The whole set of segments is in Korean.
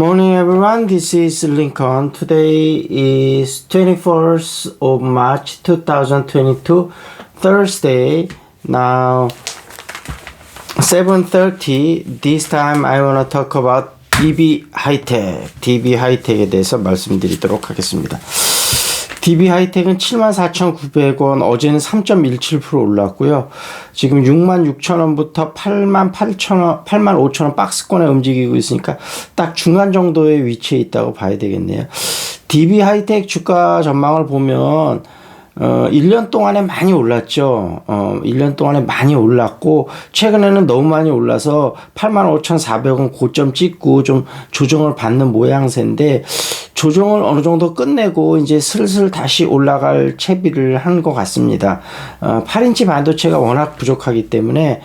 Morning everyone, this is Lincoln. Today is 21st of March 2022, Thursday. Now 7.30, this time I want to talk about DB 하이텍, DB 하이텍에 대해서 말씀드리도록 하겠습니다. DB 하이텍은 74,900원, 어제는 3.17% 올랐고요. 지금 66,000원부터 88,000원, 85,000원 박스권에 움직이고 있으니까 딱 중간 정도의 위치에 있다고 봐야 되겠네요. DB 하이텍 주가 전망을 보면 어, 1년 동안에 많이 올랐죠. 어, 1년 동안에 많이 올랐고, 최근에는 너무 많이 올라서 85,400원 고점 찍고 좀 조정을 받는 모양새인데, 조정을 어느 정도 끝내고 이제 슬슬 다시 올라갈 채비를 한 것 같습니다. 어, 8인치 반도체가 워낙 부족하기 때문에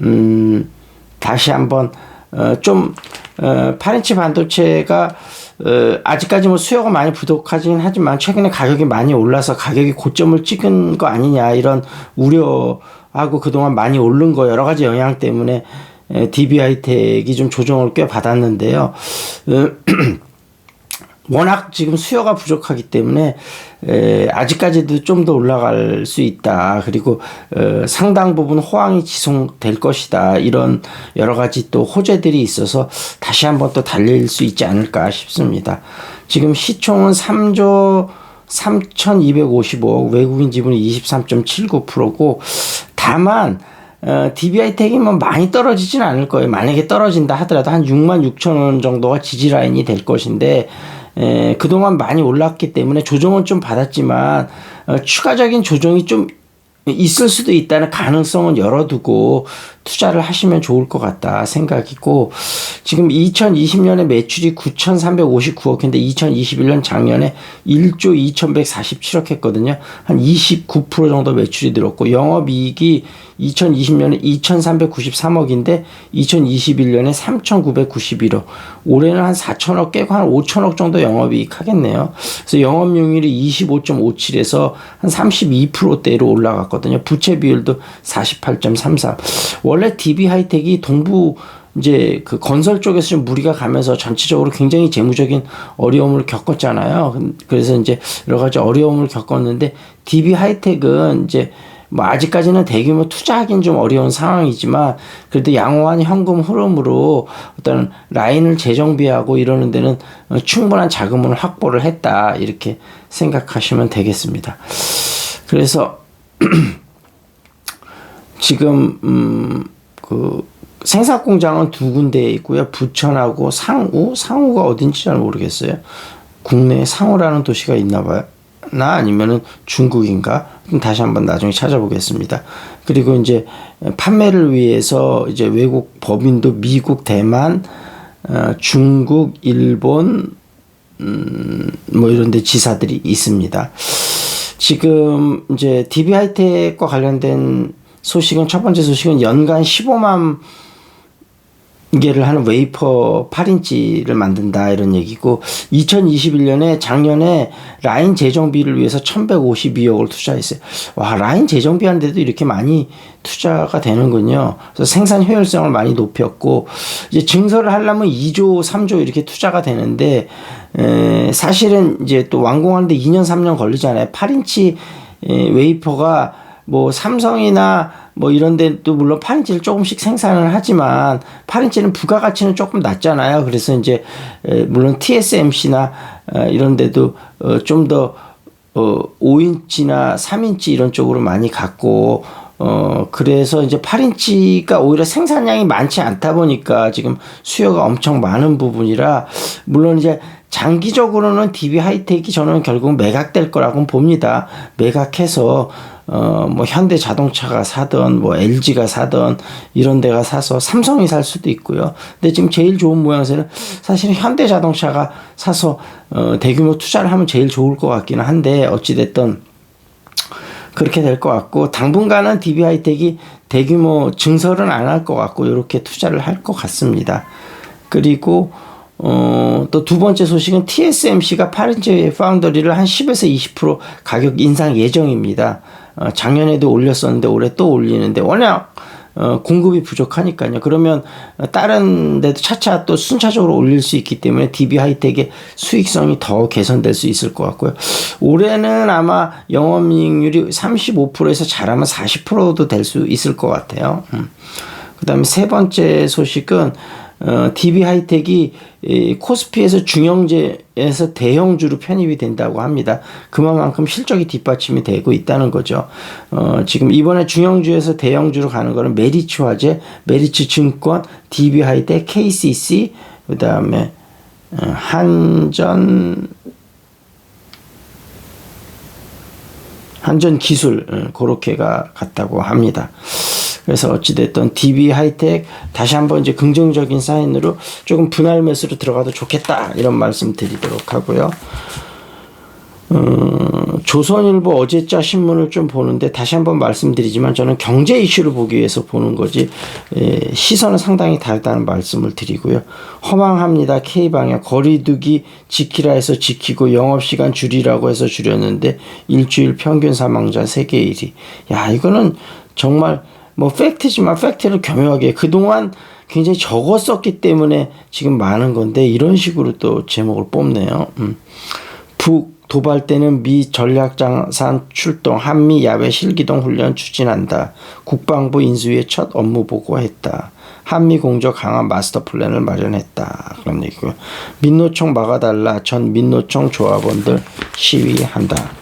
음, 다시 한번 어, 좀 어, 8인치 반도체가 어, 아직까지 뭐 수요가 많이 부족하긴 하지만 최근에 가격이 많이 올라서 가격이 고점을 찍은 거 아니냐 이런 우려하고 그동안 많이 오른 거 여러 가지 영향 때문에 DB하이텍이 좀 조정을 꽤 받았는데요. 어, 워낙 지금 수요가 부족하기 때문에 에, 아직까지도 좀 더 올라갈 수 있다. 그리고 어, 상당 부분 호황이 지속될 것이다. 이런 여러 가지 또 호재들이 있어서 다시 한번 또 달릴 수 있지 않을까 싶습니다. 지금 시총은 3조 3,255억, 외국인 지분이 23.79%고 다만 어, DBI 택이 뭐 많이 떨어지진 않을 거예요. 만약에 떨어진다 하더라도 한 6만 6천 원 정도가 지지 라인이 될 것인데 에, 그동안 많이 올랐기 때문에 조정은 좀 받았지만 어, 추가적인 조정이 좀 있을 수도 있다는 가능성은 열어두고 투자를 하시면 좋을 것 같다 생각이고 지금 2020년에 매출이 9,359억인데 2021년 작년에 1조 2,147억 했거든요. 한 29% 정도 매출이 늘었고 영업이익이 2020년에 2,393억인데 2021년에 3,991억. 올해는 한 4천억 깨고 한 5천억 정도 영업이익 하겠네요. 그래서 영업용률이 25.57에서 한 32%대로 올라갔거든요. 부채 비율도 48.33. 원래 DB 하이텍이 동부 이제 그 건설 쪽에서 좀 무리가 가면서 전체적으로 굉장히 재무적인 어려움을 겪었잖아요. 그래서 이제 여러 가지 어려움을 겪었는데 DB 하이텍은 이제 뭐 아직까지는 대규모 투자하기는 좀 어려운 상황이지만 그래도 양호한 현금 흐름으로 어떤 라인을 재정비하고 이러는 데는 충분한 자금을 확보를 했다 이렇게 생각하시면 되겠습니다. 그래서 지금 음 그 생산 공장은 두 군데에 있고요. 부천하고 상우, 상우가 어딘지 잘 모르겠어요. 국내에 상우라는 도시가 있나 봐요. 나 아니면은 중국인가? 다시 한번 나중에 찾아보겠습니다. 그리고 이제 판매를 위해서 이제 외국 법인도 미국, 대만, 어, 중국, 일본, 음, 뭐 이런 데 지사들이 있습니다. 지금 이제 DB 하이텍과 관련된 소식은 첫 번째 소식은 연간 15만 개를 하는 웨이퍼 8인치를 만든다 이런 얘기고 2021년에 작년에 라인 재정비를 위해서 1152억을 투자했어요. 와 라인 재정비하는데도 이렇게 많이 투자가 되는군요. 그래서 생산 효율성을 많이 높였고 이제 증설을 하려면 2조 3조 이렇게 투자가 되는데 에, 사실은 이제 또 완공하는데 2년 3년 걸리잖아요. 8인치 에, 웨이퍼가 뭐 삼성이나 뭐 이런 데도 물론 8인치를 조금씩 생산을 하지만 8인치는 부가가치는 조금 낮잖아요. 그래서 이제 물론 TSMC나 어, 이런 데도 어, 좀더 어 5인치나 3인치 이런 쪽으로 많이 갖고 어, 그래서 이제 8인치가 오히려 생산량이 많지 않다 보니까 지금 수요가 엄청 많은 부분이라, 물론 이제 장기적으로는 DB 하이텍이 저는 결국 매각될 거라고 봅니다. 매각해서 어, 뭐 현대 자동차가 사든 뭐 LG가 사든 이런 데가 사서 삼성이 살 수도 있고요. 근데 지금 제일 좋은 모양새는 사실은 현대 자동차가 사서 어, 대규모 투자를 하면 제일 좋을 것 같기는 한데 어찌 됐든 그렇게 될 것 같고 당분간은 DB 하이텍이 대규모 증설은 안 할 것 같고 이렇게 투자를 할 것 같습니다. 그리고 어, 또 두 번째 소식은 TSMC가 8인치 파운더리를 한 10에서 20% 가격 인상 예정입니다. 어, 작년에도 올렸었는데 올해 또 올리는데 워낙 어, 공급이 부족하니까요. 그러면 다른 데도 차차 또 순차적으로 올릴 수 있기 때문에 DB 하이텍의 수익성이 더 개선될 수 있을 것 같고요. 올해는 아마 영업이익률이 35%에서 잘하면 40%도 될 수 있을 것 같아요. 음. 그 다음에 세 번째 소식은 어, DB 하이텍이 이 코스피에서 중형제에서 대형주로 편입이 된다고 합니다. 그만큼 실적이 뒷받침이 되고 있다는 거죠. 어, 지금 이번에 중형주에서 대형주로 가는 거는 메리츠 화재, 메리츠 증권, DB 하이텍, KCC, 그 다음에 어, 한전 한전 기술 어, 그렇게가 같다고 합니다. 그래서 어찌됐든 DB 하이텍 다시 한번 이제 긍정적인 사인으로 조금 분할 매수로 들어가도 좋겠다 이런 말씀 드리도록 하고요. 음, 조선일보 어제자 신문을 좀 보는데 다시 한번 말씀드리지만 저는 경제 이슈를 보기 위해서 보는 거지 에, 시선은 상당히 다르다는 말씀을 드리고요. 허망합니다. K방역 거리두기 지키라 해서 지키고 영업시간 줄이라고 해서 줄였는데 일주일 평균 사망자 세계 1위. 야 이거는 정말 뭐 팩트지만 팩트를 교묘하게 그동안 굉장히 적었었기 때문에 지금 많은 건데 이런 식으로 또 제목을 뽑네요. 음. 북 도발 때는 미 전략장산 출동 한미 야외 실기동 훈련 추진한다. 국방부 인수위에 첫 업무 보고했다. 한미 공조 강화 마스터 플랜을 마련했다. 그런 얘기고요. 민노총 막아달라. 전 민노총 조합원들 시위한다.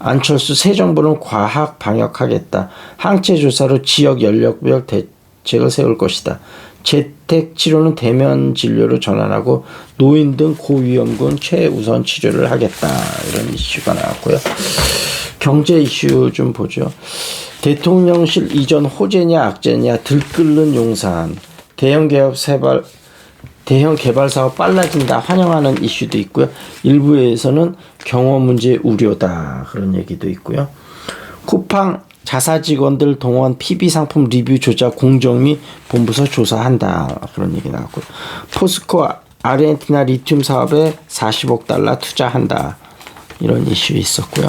안철수 새 정부는 과학 방역하겠다. 항체 조사로 지역 연령별 대책을 세울 것이다. 재택 치료는 대면 진료로 전환하고 노인 등 고위험군 최우선 치료를 하겠다. 이런 이슈가 나왔고요. 경제 이슈 좀 보죠. 대통령실 이전 호재냐 악재냐 들끓는 용산 대형 개업 세발 대형 개발 사업 빨라진다 환영하는 이슈도 있고요. 일부에서는 경호 문제 우려다 그런 얘기도 있고요. 쿠팡 자사 직원들 동원 PB 상품 리뷰 조작 공정 및 본부서 조사한다 그런 얘기 나왔고요. 포스코 아르헨티나 리튬 사업에 40억 달러 투자한다 이런 이슈 있었고요.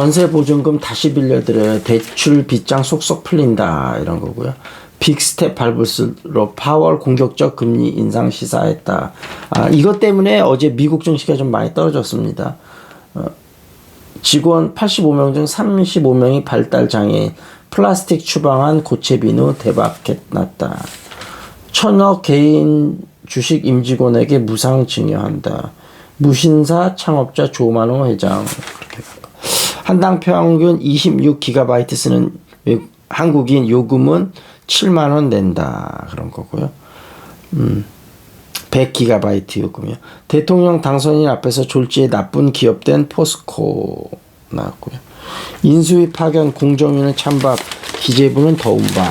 전세 보증금 다시 빌려드려야 대출 빚장 속속 풀린다 이런 거고요. 빅스텝 밟을수록 파월 공격적 금리 인상 시사했다. 아, 이것 때문에 어제 미국 증시가 좀 많이 떨어졌습니다. 어, 직원 85명 중 35명이 발달 장애인, 플라스틱 추방한 고체 비누 대박 났다. 천억 개인 주식 임직원에게 무상 증여한다. 무신사 창업자 조만호 회장. 한당 평균 26GB 쓰는 한국인 요금은 7만 원 낸다 그런 거고요. 음. 100GB 요금이요. 대통령 당선인 앞에서 졸지에 나쁜 기업된 포스코 나왔고요. 인수위 파견 공정위는 찬밥 기재부는 더운바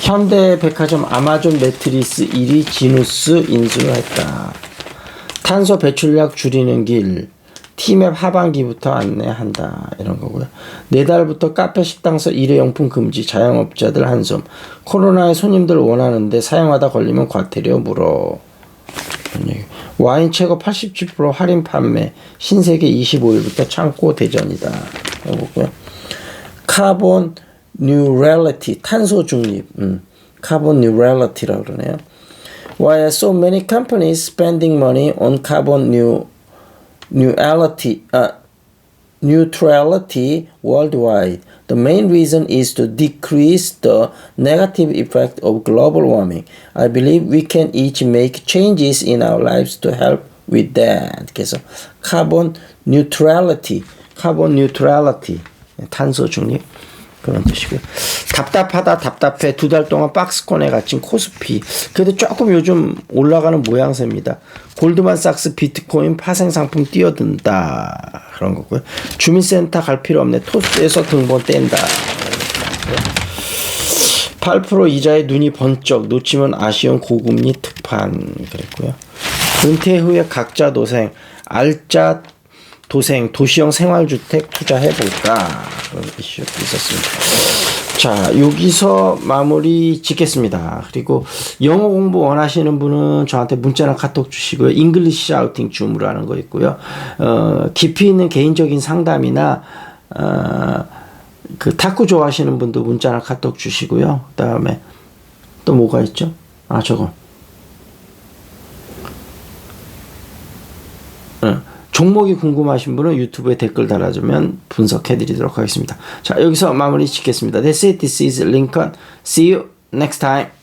현대백화점 아마존 매트리스 1위 지누스 인수를 했다. 탄소 배출량 줄이는 길 티맵 하반기부터 안내한다 이런 거고요. 내달부터 카페 식당서 일회용품 금지 자영업자들 한숨. 코로나에 손님들 원하는데 사용하다 걸리면 과태료 물어. 와인 최고 87% 할인 판매. 신세계 25일부터 창고 대전이다. 보고요. 카본 뉴럴리티 탄소 중립. 음, 카본 뉴럴리티라고 그러네요. Why are so many companies spending money on carbon new neutrality, uh, neutrality worldwide. The main reason is to decrease the negative effect of global warming. I believe we can each make changes in our lives to help with that. 그래서 carbon neutrality, carbon neutrality, 탄소 중립. 그런 뜻이고요. 답답하다 답답해 두 달 동안 박스권에 갇힌 코스피 그래도 조금 요즘 올라가는 모양새입니다. 골드만삭스 비트코인 파생 상품 뛰어든다 그런 거고요. 주민센터 갈 필요 없네 토스에서 등본 뗀다. 8% 이자에 눈이 번쩍 놓치면 아쉬운 고금리 특판 그랬고요. 은퇴 후에 각자 도생 알짜 도생 도시형 생활주택 투자해볼까 그런 이슈도 있었습니다. 자, 여기서 마무리 짓겠습니다. 그리고 영어 공부 원하시는 분은 저한테 문자나 카톡 주시고요. 잉글리시 샤우팅 줌으로 하는 거 있고요. 어, 깊이 있는 개인적인 상담이나, 어, 그 탁구 좋아하시는 분도 문자나 카톡 주시고요. 그 다음에 또 뭐가 있죠? 아, 저거. 어, 종목이 궁금하신 분은 유튜브에 댓글 달아주면 분석해 드리도록 하겠습니다. 자, 여기서 마무리 짓겠습니다. That's it. This is Lincoln. See you next time.